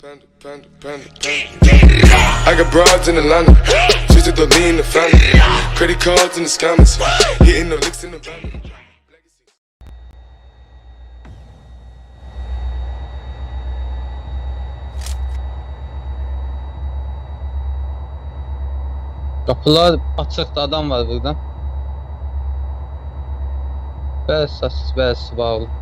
Panda, panda, panda, panda. I got broads in Atlanta. To the lean, the family. Credit cards in the scammers. Hitting the licks in the van. Kapılar açıqda adam var burada. Bəzi səssiz, bəzisi bağlı.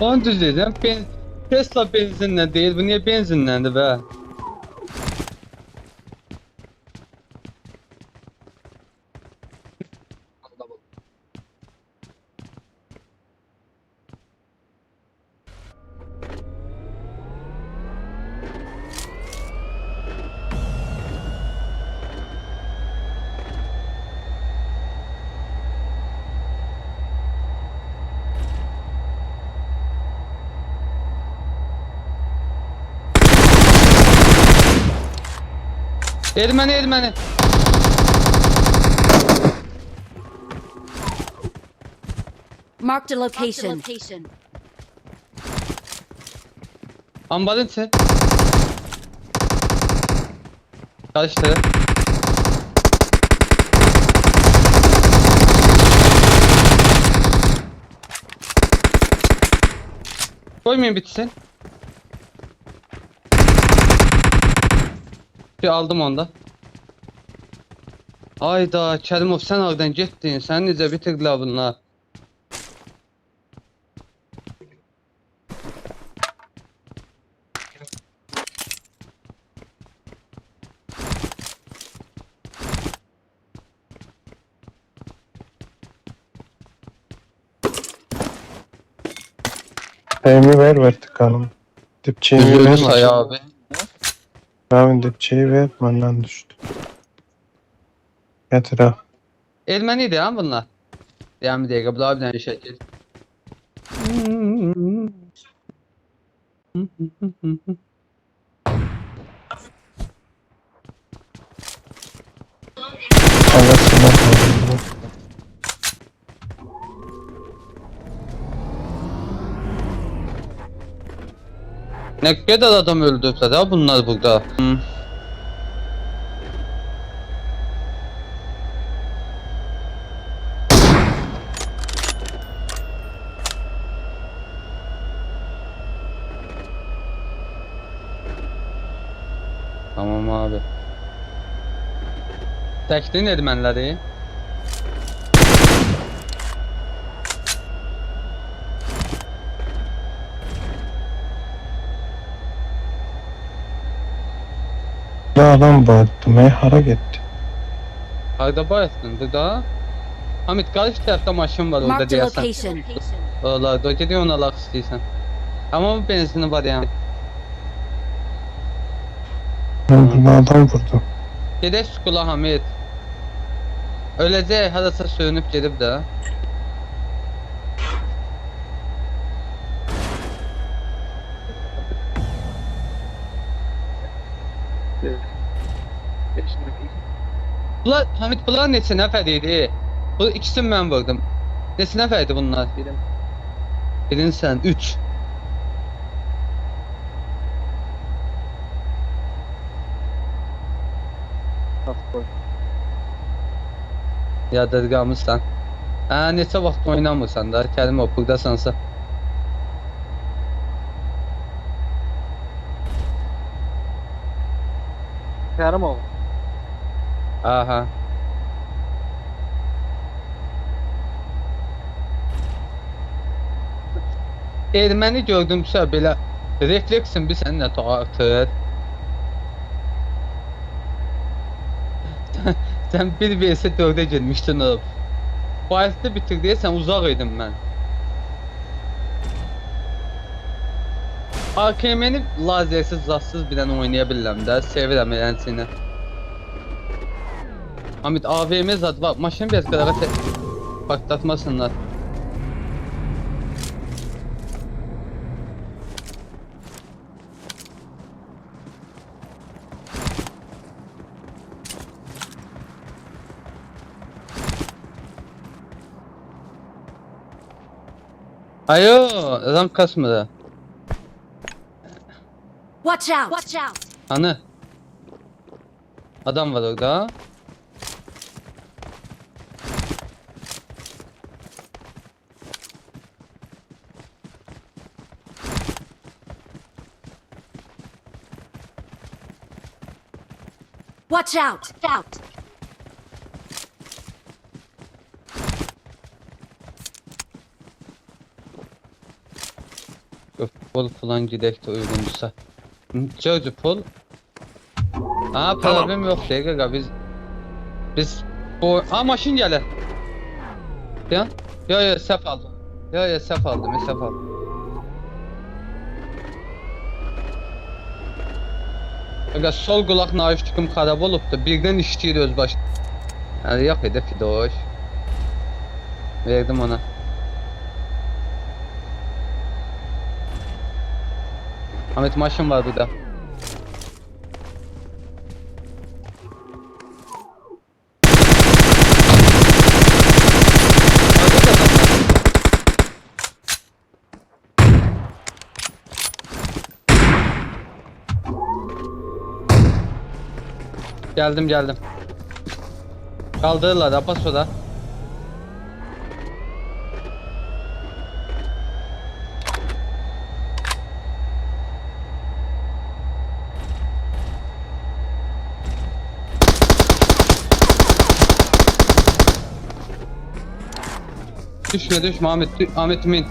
Onu düz dedim. Ben Tesla benzinlə deyil. Bu niyə benzinləndir bə? Erməni, erməni. Marked a location. Ambarın içi. Karıştı. Koymayın bitsin. Bir aldım onda. Ayda Kerimov sen oradan gittin. Sen necə bitirdilər bunlar? Şeyimi ver vertikalım. Üzüldüm ver. abi. Abi dipçeyi ver benden düştü. Getir ha. Erməni idi ha bunlar. Yəni bir dəqiqə, bunlar bir dənə Nə qədər adam öldürdülər ha bunlar burada. Hı. Tamam abi. Təkdin erməniləri. Adam bağırdı. Mey hara gitti. Harda bayatdın burada? Hamid qarşı tərəfdə maşın var orada deyəsən. location. Oralar da gidiyor ona alaq istəyirsən. Amma bu benzini var yəni. Ben burada adam vurdum. Gedək skula Hamid. Öləcək, harasa sürünüb gedib də. Bunlar, Hamid bunlar neçə nəfər idi? Bu ikisini mən vurdum. Neçə nəfər idi bunlar? Birim. Birin sən, üç. Yadırgamısan. Hə, neçə vaxt oynamırsan da, Kərim o burdasansa. Kerimov. Aha. Erməni gördümsə belə refleksin bir səninlə tartır. sən bir versə 4-ə girmişdin o. Bayisdə bitirdiyəsən uzaq idim mən. AKM-ni lazersiz, zadsız bir dənə oynaya bilirəm də. Sevirəm eləncini. Hamid AVM zad var, maşını biraz qırağa te- partlatmasınlar. Ayo, adam kasmadı. Watch out! Watch out! Hani? Adam var orada. Watch out! Out! Pol falan gidek de uygunsa. Çözü pol. Aa problem yok şey aga biz biz bu Aa maşın gelir. Ya ya sef aldım. Ya ya sef aldım, sef aldım. Aga sol qulaq naşıkım xarab olubdu. Birdən işləyir öz baş. Yəni yox idi fidoş. Verdim ona. Ahmet maşın var burada. Orada da adam var. Geldim geldim. Kaldırırlar Abbas o da. Düşme düşme Ahmet, Ahmet min.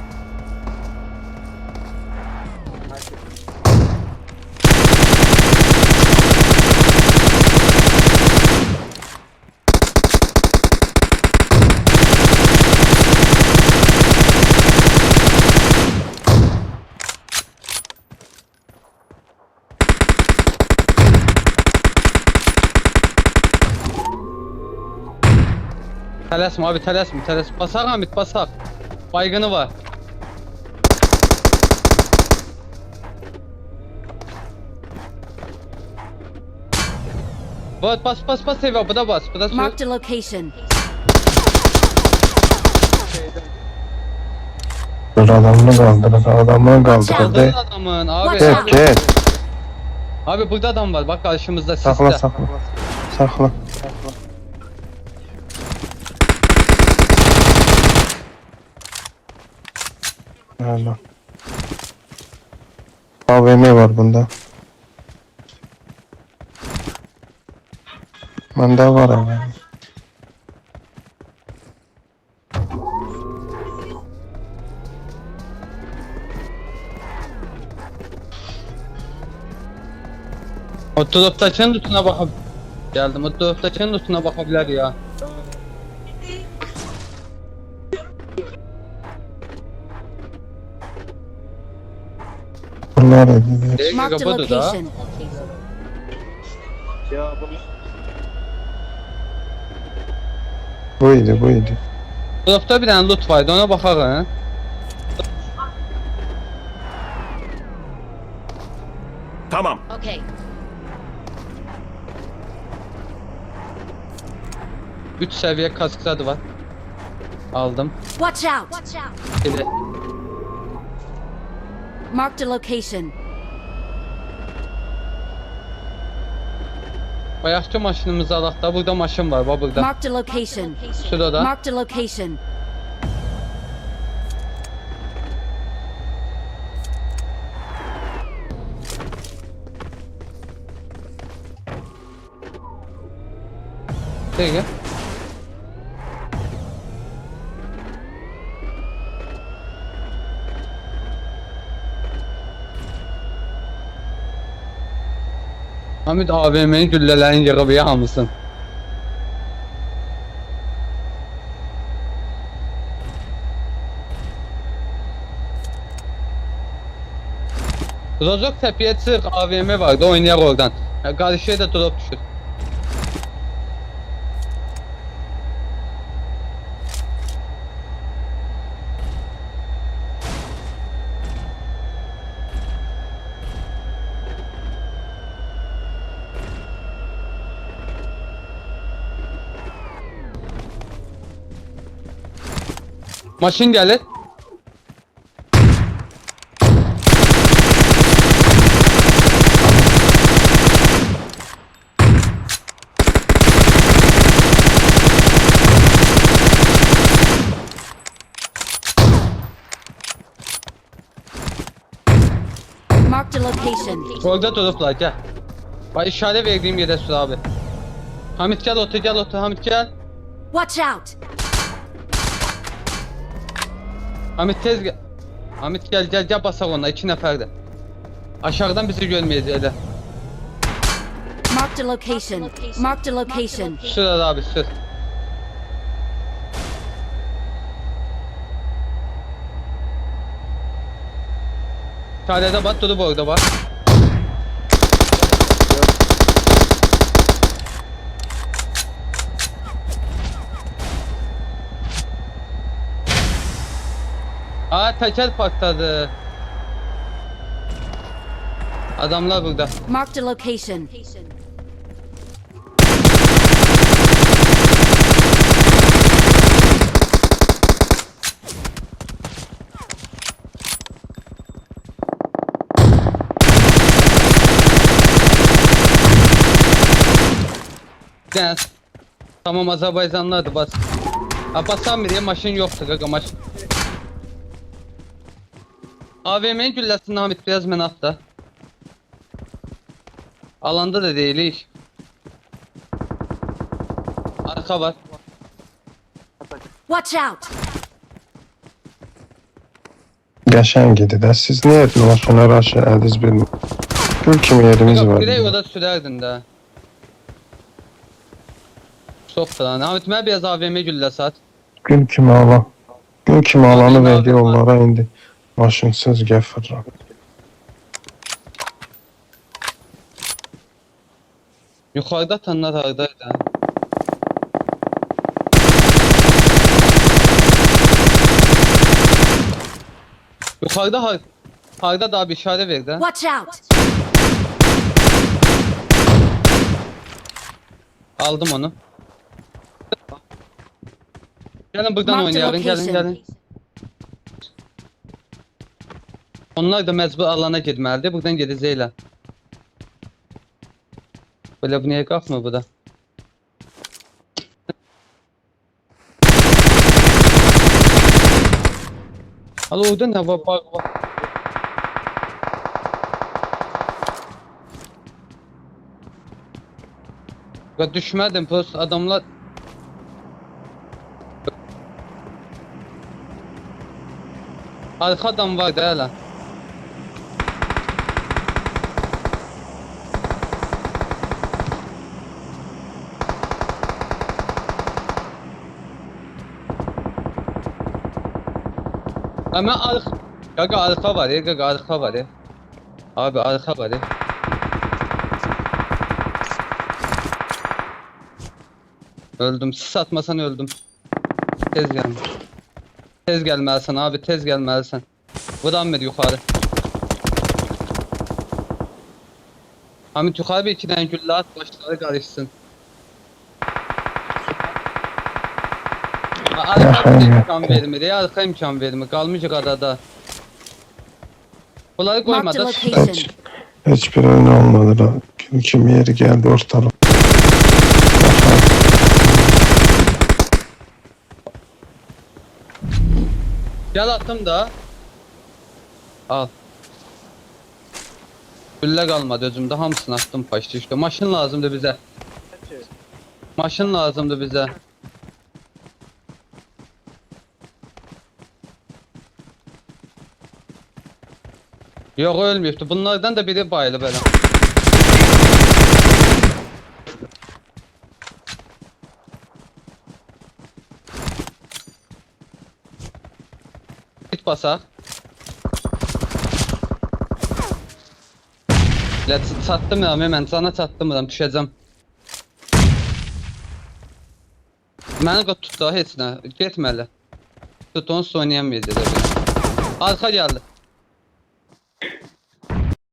Tələsmə abi tələsmə tələsmə. Basaq Hamid basaq. Baygını var. Bas bas bas bas Eva bu da bas. Bu da. Marked a location. Dur adamını kaldırır. Adamını kaldırır. Kaldırın De. adamın abi. Gel gel. Abi burada adam var bak karşımızda Sakla sakla. Sakla. Öyle. AVM var bunda. Bende var AVM. O droptakinin lootuna bakab Geldim o droptakinin lootuna bakabilir ya. Bunlar edilir. Marked a Budur da. location. Buydu buydu. Dropta bir tane loot vardı ona bakalım. Tamam. Okay. 3 seviye kasklar var. Aldım. Watch out! Watch out! Bir de Marked a location. bayaqki maşınımızı alaq da burada maşın var bak burada. Marked a location. Şurada. Marked a location. Değil. Hamid AVM'nin güllələrini yığıb ya hamısın. Rozok təpəyə çıx, AVM var da oynayaq oradan. Ya, Qarşıya da drop düşür. Maşın gəlir. Marked a location. Orada durublar gel. Bak işaret verdiğim yere sür abi. Hamit gel otur gel otur Hamit gel. Watch out! Hamit tez gel. Hamit gel gel gel basak ona iki nəfərdir. Aşağıdan bizi görməyəcəklər. Marked a location. Marked a location. Hadi abi sür. Çarede bak durub orada bak. Aa teker patladı. Adamlar burada. Marked a location. Gel. Tamam Azerbaycanlılardı bas. Basan biri maşın yoktu gaga maşın. AVM'nin gülləsini Hamid biraz mən at da. Alanda da deyilik. Arka var. Watch out! Qəşəng idi də. Siz niyə maşına raşı ədiz bir gül kimi yerimiz Gaga var. direkt orada sürerdin de. Çok falan. Hamid mən biraz AVM gülləsi at. Gül kimi alan. Gül kimi alanı verdi onlara indi. Maşınsız gəfirəm. Yukarıda tanlar hardaydı. Yukarıda har harda daha bir işaret verdi. Watch out! Aldım onu. Gelin buradan Marked oynayalım gelin location. gelin. Onlar da mecbur alana girməlidir. Buradan gedəcəklər. Belə bu niyə qalxmır bu da? Alo orada nə var? Bak bak. Ya düşmədim pos adamlar Arka adam var da hələ. Ama arka Gaga arka var ya gaga arka var ya. Abi arka var ya. Öldüm. Sis atmasan öldüm. Tez gelme. Tez gelmelisin abi tez gelmelisin. Buradan ver yukarı. Hamit yukarı bir iki tane gülle at başları karışsın. Arka imkan vermir ya arka imkan vermir. Kalmayacak adada. Bunları koymadı. location. Heç, heç bir oyun olmadı da. Gül kimi yeri gəldi ortalık. Gel attım da. Al. Gülle kalmadı özümde hamısını attım paştı işte. Maşın lazımdı bize. Maşın lazımdı bize. Yok ölmüyordu. Bunlardan da biri bayılı böyle. Git basak. Let çattım ya hemen sana çattım ya düşeceğim. Məni qat tutdu heç nə. Getməli. Tutun oynayamayacaq. Arxa gəldi.